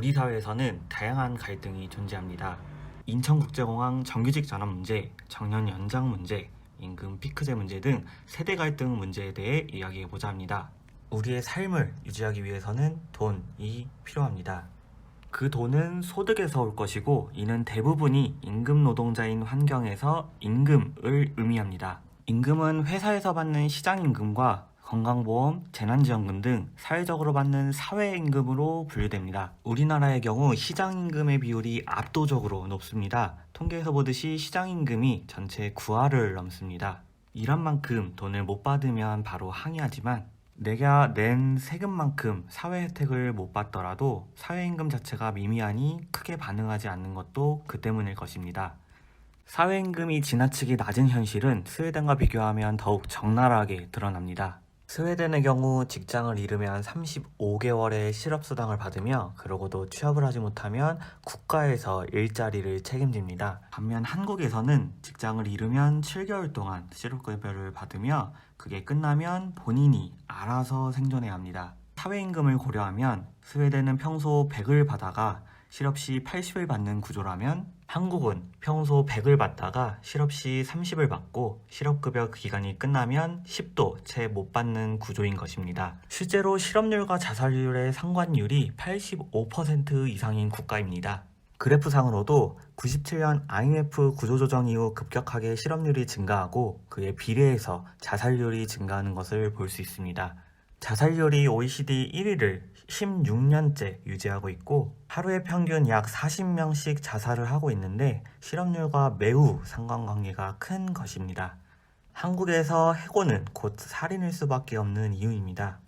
우리 사회에서는 다양한 갈등이 존재합니다. 인천국제공항 정규직 전환 문제, 정년 연장 문제, 임금 피크제 문제 등 세대 갈등 문제에 대해 이야기해보자 합니다. 우리의 삶을 유지하기 위해서는 돈이 필요합니다. 그 돈은 소득에서 올 것이고 이는 대부분이 임금 노동자인 환경에서 임금을 의미합니다. 임금은 회사에서 받는 시장임금과 건강보험, 재난지원금 등 사회적으로 받는 사회임금으로 분류됩니다. 우리나라의 경우 시장임금의 비율이 압도적으로 높습니다. 통계에서 보듯이 시장임금이 전체 9할을 넘습니다. 일한 만큼 돈을 못 받으면 바로 항의하지만 내가 낸 세금만큼 사회 혜택을 못 받더라도 사회임금 자체가 미미하니 크게 반응하지 않는 것도 그 때문일 것입니다. 사회임금이 지나치게 낮은 현실은 스웨덴과 비교하면 더욱 적나라하게 드러납니다. 스웨덴의 경우 직장을 잃으면 35개월의 실업수당을 받으며 그러고도 취업을 하지 못하면 국가에서 일자리를 책임집니다. 반면 한국에서는 직장을 잃으면 7개월 동안 실업급여를 받으며 그게 끝나면 본인이 알아서 생존해야 합니다. 사회임금을 고려하면 스웨덴은 평소 100을 받아가 실업 시 80을 받는 구조라면 한국은 평소 100을 받다가 실업 시 30을 받고 실업급여 기간이 끝나면 10도 채 못 받는 구조인 것입니다. 실제로 실업률과 자살률의 상관율이 85% 이상인 국가입니다. 그래프상으로도 97년 IMF 구조조정 이후 급격하게 실업률이 증가하고 그에 비례해서 자살률이 증가하는 것을 볼 수 있습니다. 자살률이 OECD 1위를 16년째 유지하고 있고 하루에 평균 약 40명씩 자살을 하고 있는데 실업률과 매우 상관관계가 큰 것입니다. 한국에서 해고는 곧 살인일 수밖에 없는 이유입니다.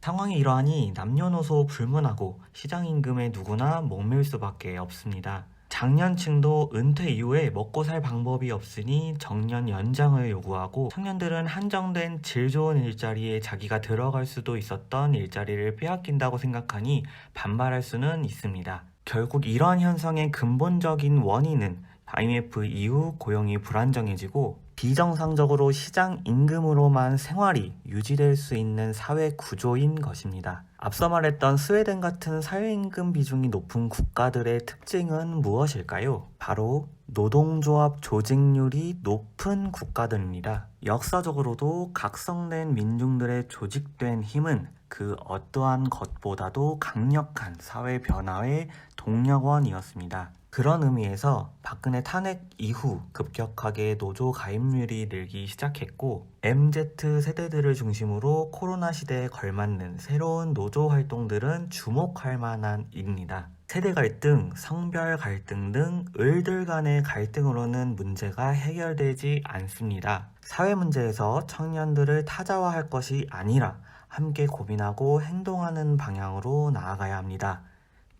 상황이 이러하니 남녀노소 불문하고 시장임금에 누구나 목매일 수밖에 없습니다. 장년층도 은퇴 이후에 먹고 살 방법이 없으니 정년 연장을 요구하고 청년들은 한정된 질 좋은 일자리에 자기가 들어갈 수도 있었던 일자리를 빼앗긴다고 생각하니 반발할 수는 있습니다. 결국 이러한 현상의 근본적인 원인은 IMF 이후 고용이 불안정해지고 비정상적으로 시장 임금으로만 생활이 유지될 수 있는 사회 구조인 것입니다. 앞서 말했던 스웨덴 같은 사회임금 비중이 높은 국가들의 특징은 무엇일까요? 바로 노동조합 조직률이 높은 국가들입니다. 역사적으로도 각성된 민중들의 조직된 힘은 그 어떠한 것보다도 강력한 사회 변화의 동력원이었습니다. 그런 의미에서 박근혜 탄핵 이후 급격하게 노조 가입률이 늘기 시작했고 MZ 세대들을 중심으로 코로나 시대에 걸맞는 새로운 노조 활동들은 주목할 만한 일입니다. 세대 갈등, 성별 갈등 등 을들 간의 갈등으로는 문제가 해결되지 않습니다. 사회 문제에서 청년들을 타자화할 것이 아니라 함께 고민하고 행동하는 방향으로 나아가야 합니다.